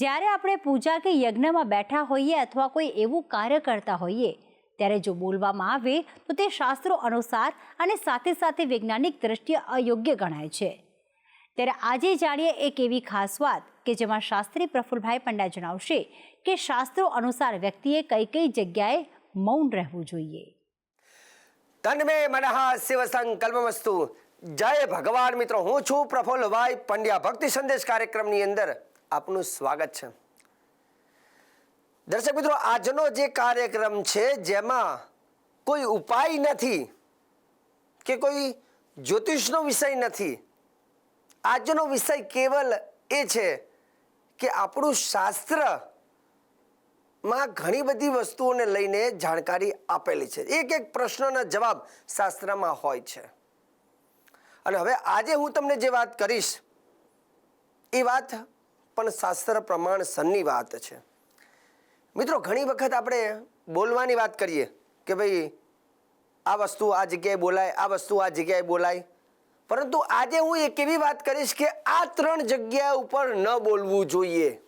જ્યારે આપણે પૂજા કે યજ્ઞમાં બેઠા હોઈએ અથવા કોઈ એવું કાર્ય કરતા હોઈએ, ત્યારે જો બોલવામાં આવે, તો તે શાસ્ત્રો અનુસાર અને સાથે સાથે વૈજ્ઞાનિક દ્રષ્ટિએ અયોગ્ય ગણાય છે. ત્યારે આજે જાણીએ એક એવી ખાસ વાત કે જેમાં શાસ્ત્રી પ્રફુલભાઈ પંડ્યા જણાવશે કે શાસ્ત્રો અનુસાર વ્યક્તિએ કઈ કઈ જગ્યાએ મૌન રહેવું જોઈએ. તન્મે મનઃ શિવ સંકલ્પમસ્તુ. જય ભગવાન મિત્રો, હું છું પ્રફુલ્લભાઈ પંડ્યા. ભક્તિ સંદેશ કાર્યક્રમની અંદર આપનું સ્વાગત છે. દર્શક મિત્રો, આજનો જે કાર્યક્રમ છે, જેમાં કોઈ ઉપાય નથી કે કોઈ જ્યોતિષનો વિષય નથી, આજનો વિષય કેવલ એ છે કે આપણું શાસ્ત્રમાં ઘણી બધી વસ્તુઓને લઈને જાણકારી આપેલી છે. એક એક પ્રશ્નના જવાબ શાસ્ત્રમાં હોય છે. અને હવે આજે હું તમને જે વાત કરીશ, એ વાત પણ શાસ્ત્ર પ્રમાણ સનની વાત છે. મિત્રો, ઘણી વખત આપણે બોલવાની વાત કરીએ કે ભાઈ, આ વસ્તુ આ જગ્યાએ બોલાય, આ વસ્તુ આ જગ્યાએ બોલાય. પરંતુ આજે હું એક એવી વાત કરીશ કે આ ત્રણ જગ્યા ઉપર ન બોલવું જોઈએ.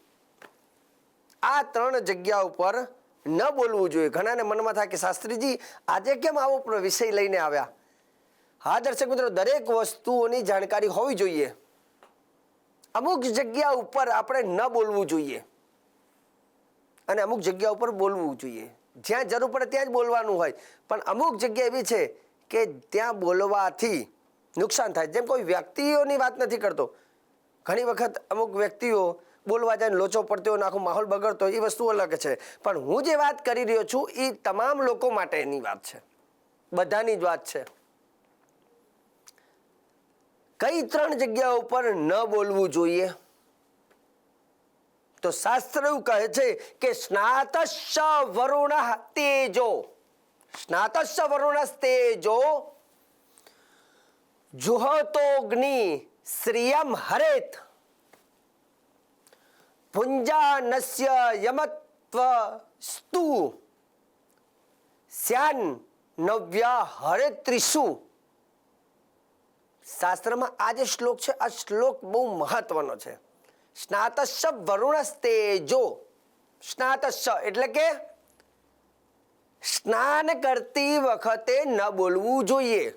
આ ત્રણ જગ્યા ઉપર ન બોલવું જોઈએ. ઘણાને મનમાં થાય કે, શાસ્ત્રીજી, આજે કેમ આવો વિષય લઈને આવ્યા? હા, દર્શક મિત્રો, દરેક વસ્તુઓની જાણકારી હોવી જોઈએ. અમુક જગ્યા ઉપર આપણે ન બોલવું જોઈએ. અને અમુક જગ્યા ઉપર બોલવું જોઈએ. જ્યાં જરૂર પડે ત્યાં જ બોલવાનું હોય. પણ અમુક જગ્યા એવી છે કે ત્યાં બોલવાથી નુકસાન થાય. જેમ કોઈ વ્યક્તિઓની વાત નથી કરતો. ઘણી વખત અમુક વ્યક્તિઓ બોલવા જાય લોચો પડતો હોય આખો માહોલ બગડતો એ વસ્તુ અલગ છે. પણ હું જે વાત કરી રહ્યો છું, એ તમામ લોકો માટેની વાત છે. બધાની જ વાત છે. કઈ ત્રણ જગ્યા ઉપર ન બોલવું જોઈએ? તો શાસ્ત્ર એવું કહે છે કે સ્નાતશ્ચ વરુણ તેજો. સ્નાતશ વરુણ તેજો. જુહતોગ્નિ શ્રિયમ હરેત. પુંજાનસ્ય યમત્વ સ્તુ સ્યાન નવ્ય હરેત્રિષુ. શાસ્ત્રમાં આ જે શ્લોક છે, આ શ્લોક બહુ મહત્વનો છે. સ્નાતસ્ય વરુણસ્તેજો. સ્નાતસ્ય એટલે કે સ્નાન કરતી વખતે ન બોલવું જોઈએ.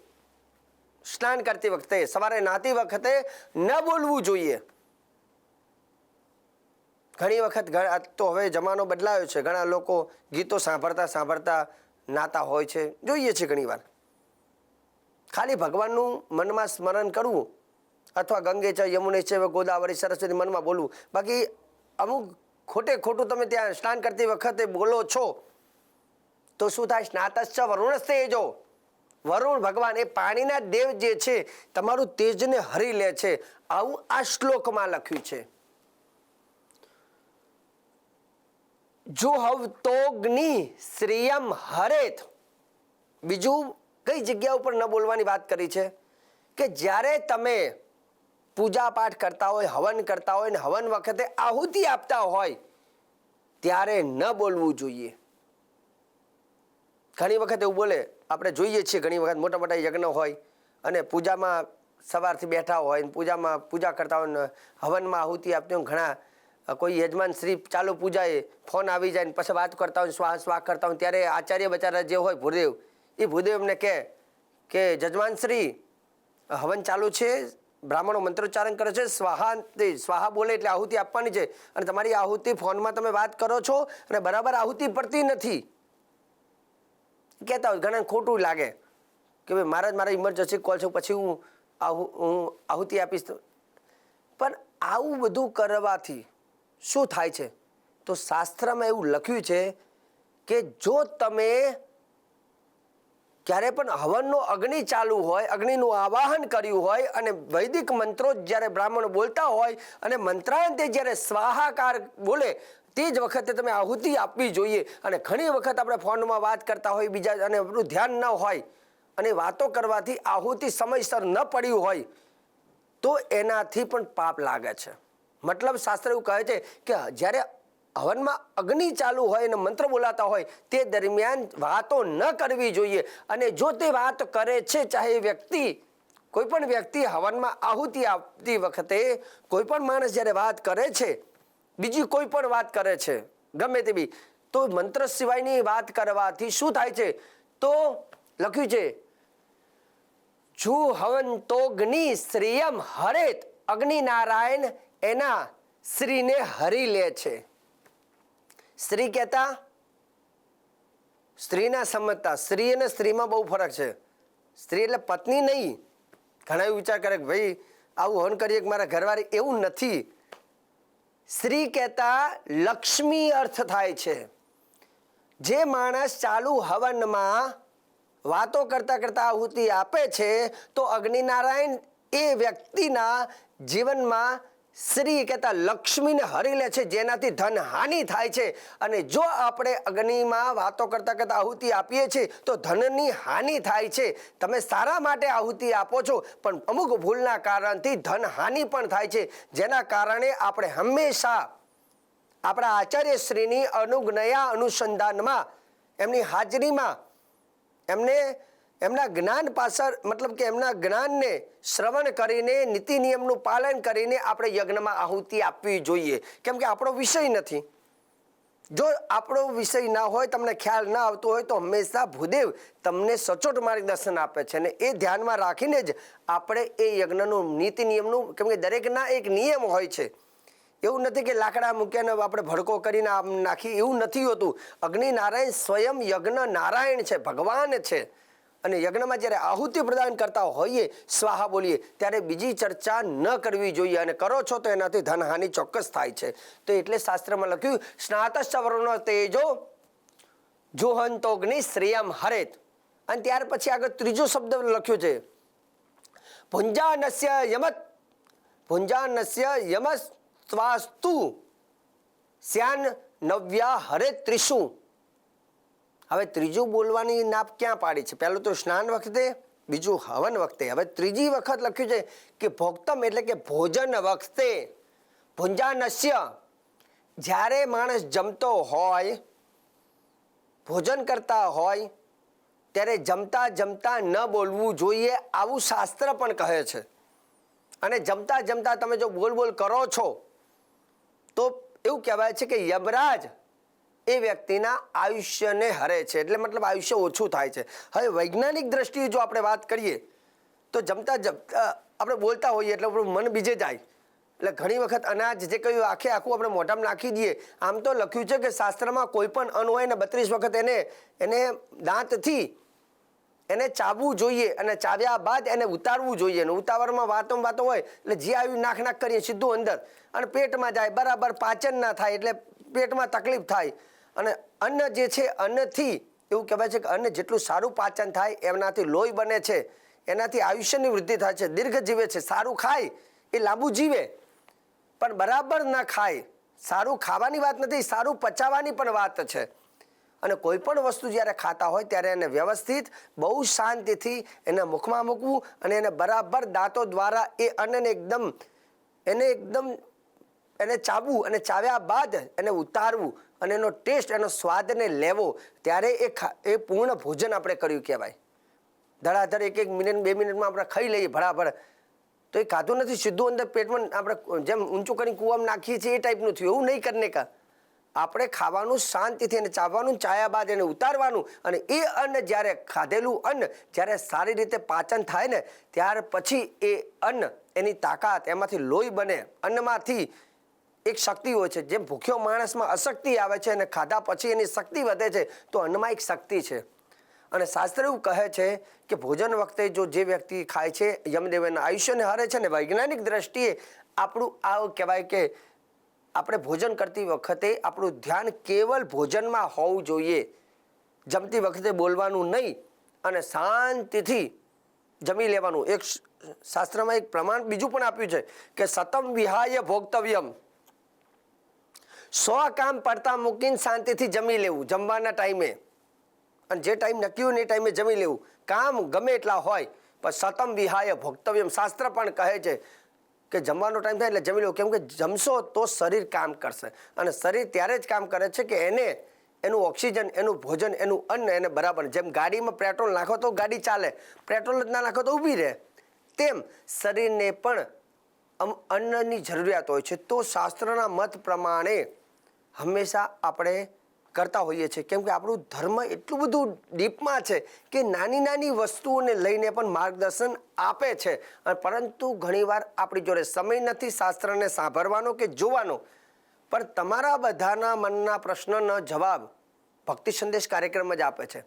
સ્નાન કરતી વખતે, સવારે નાતી વખતે ન બોલવું જોઈએ. ઘણી વખત તો હવે જમાનો બદલાયો છે. ઘણા લોકો ગીતો સાંભળતા સાંભળતા નાતા હોય છે. જોઈએ છે ઘણી વાર ખાલી ભગવાનનું મનમાં સ્મરણ કરવું અથવા ગંગે છે યમુને છે ગોદાવરી સરસ્વતી મનમાં બોલવું. બાકી અમુક ખોટે ખોટું તમે ત્યાં સ્નાન કરતી વખતે બોલો છો, તો શું થાય? સ્નાતશ્ચ વરુણસ્તે જો. વરુણ ભગવાન એ પાણીના દેવ જે છે, તમારું તેજને હરી લે છે. આવું આ શ્લોકમાં લખ્યું છે. જો હવ તોગ્નિ શ્રિયમ હરેત. બીજું કઈ જગ્યા ઉપર ન બોલવાની વાત કરી છે? કે જ્યારે તમે પૂજા પાઠ કરતા હોય, હવન કરતા હોય ને હવન વખતે આહુતિ આપતા હોય, ત્યારે ન બોલવું જોઈએ. ઘણી વખત એવું બોલે, આપણે જોઈએ છીએ ઘણી વખત મોટા મોટા યજ્ઞ હોય અને પૂજામાં સવારથી બેઠા હોય ને પૂજામાં પૂજા કરતા હોય ને હવનમાં આહુતિ આપતી હોય ઘણા કોઈ યજમાન શ્રી ચાલુ પૂજાએ ફોન આવી જાય ને પછી વાત કરતા હોય શ્વાહ સ્વાહ કરતા હોય ત્યારે આચાર્ય બચારા જે હોય ભૂદેવ એ ભૂદેવને કહે કે, જજમાનશ્રી, હવન ચાલુ છે, બ્રાહ્મણો મંત્રોચ્ચારણ કરે છે, સ્વાહા તે સ્વાહા બોલે એટલે આહુતિ આપવાની છે. અને તમારી આહુતિ ફોનમાં તમે વાત કરો છો અને બરાબર આહુતિ પડતી નથી. કહેતા હોય, ઘણા ખોટું લાગે કે ભાઈ મારા જ મારા ઇમરજન્સી કોલ છે, પછી હું આહુ, હું આહુતિ આપીશ. પણ આવું બધું કરવાથી શું થાય છે? તો શાસ્ત્રમાં એવું લખ્યું છે કે, જો તમે ક્યારે પણ હવનનો અગ્નિ ચાલુ હોય, અગ્નિનું આવાહન કર્યું હોય અને વૈદિક મંત્રો જ્યારે બ્રાહ્મણ બોલતા હોય અને મંત્રાંતે જ્યારે સ્વાહાકાર બોલે, તે જ વખતે તમે આહુતિ આપવી જોઈએ. અને ઘણી વખત આપણે ફોનમાં વાત કરતા હોય, બીજા અને આપણું ધ્યાન ન હોય અને વાતો કરવાથી આહુતિ સમયસર ન પડ્યું હોય, તો એનાથી પણ પાપ લાગે છે. મતલબ શાસ્ત્ર એવું કહે છે કે જ્યારે હવનમાં અગ્નિ ચાલુ હોય અને મંત્ર બોલાતા હોય, તે દરમિયાન વાતો ન કરવી જોઈએ. અને જો તે વાત કરે છે, ચાહે વ્યક્તિ કોઈ પણ વ્યક્તિ હવનમાં આહુતિ આપતી વખતે કોઈ પણ માણસ જ્યારે વાત કરે છે, બીજી કોઈ પણ વાત કરે છે, ગમે તેવી, તો મંત્ર સિવાયની વાત કરવાથી શું થાય છે? તો લખ્યું છે, જુ હવન તો અગ્નિ શ્રેયમ હરેત અગ્નિ નારાયણ એના શ્રીને હરી લે છે. સ્ત્રી કહેતા, સ્ત્રીના સમજતા, સ્ત્રી અને સ્ત્રીમાં બહુ ફરક છે. સ્ત્રી એટલે પત્ની નહીં. ઘણા વિચાર કરે કે ભાઈ, આવું હોન કરીએ કે મારા ઘરવાળી એવું નથી. સ્ત્રી કહેતા, લક્ષ્મી અર્થ થાય છે. જે માણસ ચાલુ હવનમાં વાતો કરતા કરતા આહુતિ આપે છે, તો અગ્નિનારાયણ એ વ્યક્તિના જીવનમાં શ્રી કહેતા લક્ષ્મીને હરી લે છે, જેનાથી ધન હાનિ થાય છે. અને જો આપણે અગ્નિમાં વાતો કરતા કરતા આહુતિ આપીએ છીએ, તો ધનની હાનિ થાય છે. તમે સારા માટે આહુતિ આપો છો, પણ અમુક ભૂલના કારણથી ધન હાનિ પણ થાય છે. જેના કારણે આપણે હંમેશા આપણા આચાર્યશ્રીની અનુજ્ઞયા અનુસંધાનમાં, એમની હાજરીમાં, એમને એમના જ્ઞાન પાછળ, મતલબ કે એમના જ્ઞાનને શ્રવણ કરીને, નીતિ નિયમનું પાલન કરીને આપણે યજ્ઞમાં આહુતિ આપવી જોઈએ. કેમ કે આપણો વિષય નથી. જો આપણો વિષય ના હોય, તમને ખ્યાલ ના આવતો હોય, તો હંમેશા ભૂદેવ તમને સચોટ માર્ગદર્શન આપે છે. અને એ ધ્યાનમાં રાખીને જ આપણે એ યજ્ઞનું, નીતિ નિયમનું, કેમ કે દરેકના એક નિયમ હોય છે. એવું નથી કે લાકડા મૂક્યાને આપણે ભડકો કરીને આમ નાખી, એવું નથી હોતું. અગ્નિ નારાયણ સ્વયં યજ્ઞ નારાયણ છે, ભગવાન છે. અને યજ્ઞમાં જ્યારે આહુતિ પ્રદાન કરતા હોઈએ, સ્વાહા બોલીએ, ત્યારે બીજી ચર્ચા ન કરવી જોઈએ અને કરો છો તો એનાથી ધનહાનિ ચોક્કસ થાય છે. તો એટલે શાસ્ત્રમાં લખ્યું સ્નાતશ્ચવર્ણ તેજો જોહંતોગ્નિ શ્રેયમ હરેત. અને ત્યાર પછી આગળ ત્રીજો શબ્દ લખ્યો છે. ભુંજાનસ્ય યમત, ભુંજાનસ્ય યમસ્વાસ્તુ શ્યાન નવ્યા હરે ત્રિશુ હવે ત્રીજું બોલવાની નાપ ક્યાં પાડી છે? પહેલું તો સ્નાન વખતે, બીજું હવન વખતે. હવે ત્રીજી વખત લખ્યું છે કે ભોક્તમ એટલે કે ભોજન વખતે, ભુંજાનસ્ય. જ્યારે માણસ જમતો હોય, ભોજન કરતા હોય, ત્યારે જમતા જમતા ન બોલવું જોઈએ આવું શાસ્ત્ર પણ કહે છે. અને જમતા જમતા તમે જો બોલ બોલ કરો છો, તો એવું કહેવાય છે કે યમરાજ એ વ્યક્તિના આયુષ્યને હરે છે. એટલે મતલબ આયુષ્ય ઓછું થાય છે. હવે વૈજ્ઞાનિક દ્રષ્ટિએ જો આપણે વાત કરીએ, તો જમતા જમતા આપણે બોલતા હોઈએ એટલે આપણું મન બીજે જાય. એટલે ઘણી વખત અનાજ જે કહ્યું આખે આખું આપણે મોઢામાં નાખી દઈએ. આમ તો લખ્યું છે કે શાસ્ત્રમાં કોઈ પણ અન્ન હોય ને બત્રીસ વખત એને એને દાંતથી એને ચાવવું જોઈએ અને ચાવ્યા બાદ એને ઉતારવું જોઈએ. અને ઉતાવળમાં વાતો વાતો હોય એટલે જે આવ્યું નાખ નાખ કરીએ સીધું અંદર. અને પેટમાં જાય, બરાબર પાચન ના થાય એટલે પેટમાં તકલીફ થાય. અને અન્ન જે છે, અન્નથી એવું કહેવાય છે કે અન્ન જેટલું સારું પાચન થાય, એમનાથી લોહી બને છે, એનાથી આયુષ્યની વૃદ્ધિ થાય છે, દીર્ઘ જીવે છે, સારું ખાય એ લાંબુ જીવે. પણ બરાબર ના ખાય, સારું ખાવાની વાત નથી, સારું પચાવવાની પણ વાત છે. અને કોઈ પણ વસ્તુ જ્યારે ખાતા હોય ત્યારે એને વ્યવસ્થિત, બહુ શાંતિથી એને મુખમાં મૂકવું અને એને બરાબર દાંતો દ્વારા એ અન્નને એકદમ, એને એકદમ, એને ચાવવું અને ચાવ્યા બાદ એને ઉતારવું. અને એનો ટેસ્ટ, એનો સ્વાદને લેવો, ત્યારે એ ખા, એ પૂર્ણ ભોજન આપણે કર્યું કહેવાય. ધડાધડ એક એક મિનિટ, બે મિનિટમાં આપણે ખાઈ લઈએ ભરાભર તો એ ખાધું નથી, સીધું અંદર પેટમાં આપણે જેમ ઊંચું કરીને કૂવામાં નાખીએ છીએ એ ટાઈપનું થયું, એવું નહીં કરીને કા. આપણે ખાવાનું શાંતિથી એને ચાવવાનું, ચાયા બાદ એને ઉતારવાનું અને એ અન્ન જ્યારે ખાધેલું અન્ન, જ્યારે સારી રીતે પાચન થાય ને, ત્યાર પછી એ અન્ન, એની તાકાત, એમાંથી લોહી બને અન્નમાંથી એક શક્તિ હોય છે. જેમ ભૂખ્યો માણસમાં અશક્તિ આવે છે અને ખાધા પછી એની શક્તિ વધે છે, તો અન્નમાં એક શક્તિ છે. અને શાસ્ત્ર એવું કહે છે કે ભોજન વખતે જો જે વ્યક્તિ ખાય છે યમદેવ એના આયુષ્યને હારે છે ને વૈજ્ઞાનિક દ્રષ્ટિએ આપણું આ કહેવાય કે આપણે ભોજન કરતી વખતે આપણું ધ્યાન કેવલ ભોજનમાં હોવું જોઈએ. જમતી વખતે બોલવાનું નહીં અને શાંતિથી જમી લેવાનું. એક શાસ્ત્રમાં એક પ્રમાણ બીજું પણ આપ્યું છે કે સતમ વિહાય ભોગતવ્યમ સો કામ પડતા મૂકીને શાંતિથી જમી લેવું, જમવાના ટાઈમે. અને જે ટાઈમ નક્કી હોય એ ટાઈમે જમી લેવું. કામ ગમે એટલા હોય, પણ સતમ વિહાય ભોક્તવ્યમ. શાસ્ત્ર પણ કહે છે કે જમવાનો ટાઈમ થાય એટલે જમી લેવું. કેમ કે જમશો તો શરીર કામ કરશે. અને શરીર ત્યારે જ કામ કરે છે કે એને, એનું ઓક્સિજન, એનું ભોજન, એનું અન્ન એને બરાબર. જેમ ગાડીમાં પેટ્રોલ નાખો તો ગાડી ચાલે, પેટ્રોલ જ ના નાખો તો ઊભી રહે. તેમ શરીરને પણ અન્નની જરૂરિયાત હોય છે. તો શાસ્ત્રના મત પ્રમાણે હંમેશા આપણે કરતા હોઈએ છીએ. કેમ કે આપણું ધર્મ એટલું બધું ડીપમાં છે કે નાની નાની વસ્તુઓને લઈને પણ માર્ગદર્શન આપે છે. પરંતુ ઘણીવાર આપણી જોડે સમય નથી શાસ્ત્રને સાંભળવાનો કે જોવાનો. પણ તમારા બધાના મનના પ્રશ્નનો જવાબ ભક્તિ સંદેશ કાર્યક્રમ જ આપે છે.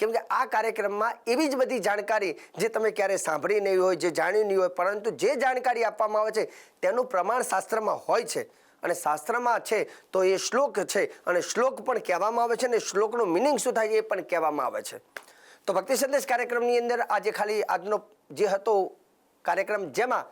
કેમ કે આ કાર્યક્રમમાં એવી જ બધી જાણકારી જે તમે ક્યારે સાંભળી નહીં હોય, જે જાણી નહીં હોય, પરંતુ જે જાણકારી આપવામાં આવે છે તેનું પ્રમાણ શાસ્ત્રમાં હોય છે. અને શાસ્ત્રમાં છે, તો એ શ્લોક છે, અને શ્લોક પણ કહેવામાં આવે છે અને શ્લોકનું મિનિંગ શું થાય એ પણ કહેવામાં આવે છે. તો ભક્તિ સંદેશ કાર્યક્રમની અંદર આજે ખાલી આજનો જે હતો કાર્યક્રમ જેમાં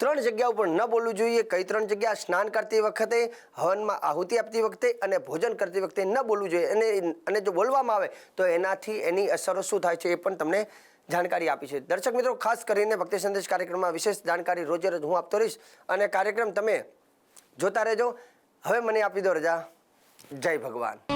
ત્રણ જગ્યા ઉપર ન બોલવું જોઈએ, કઈ ત્રણ જગ્યા સ્નાન કરતી વખતે, હવનમાં આહુતિ આપતી વખતે અને ભોજન કરતી વખતે ન બોલવું જોઈએ. અને અને જો બોલવામાં આવે, તો એનાથી એની અસરો શું થાય છે એ પણ તમને જાણકારી આપી છે. દર્શક મિત્રો, ખાસ કરીને ભક્તિ સંદેશ કાર્યક્રમમાં વિશેષ જાણકારી રોજે રોજ હું આપતો રહીશ. અને કાર્યક્રમ તમે જોતા રહેજો. હવે મને આપી દો રજા. જય ભગવાન.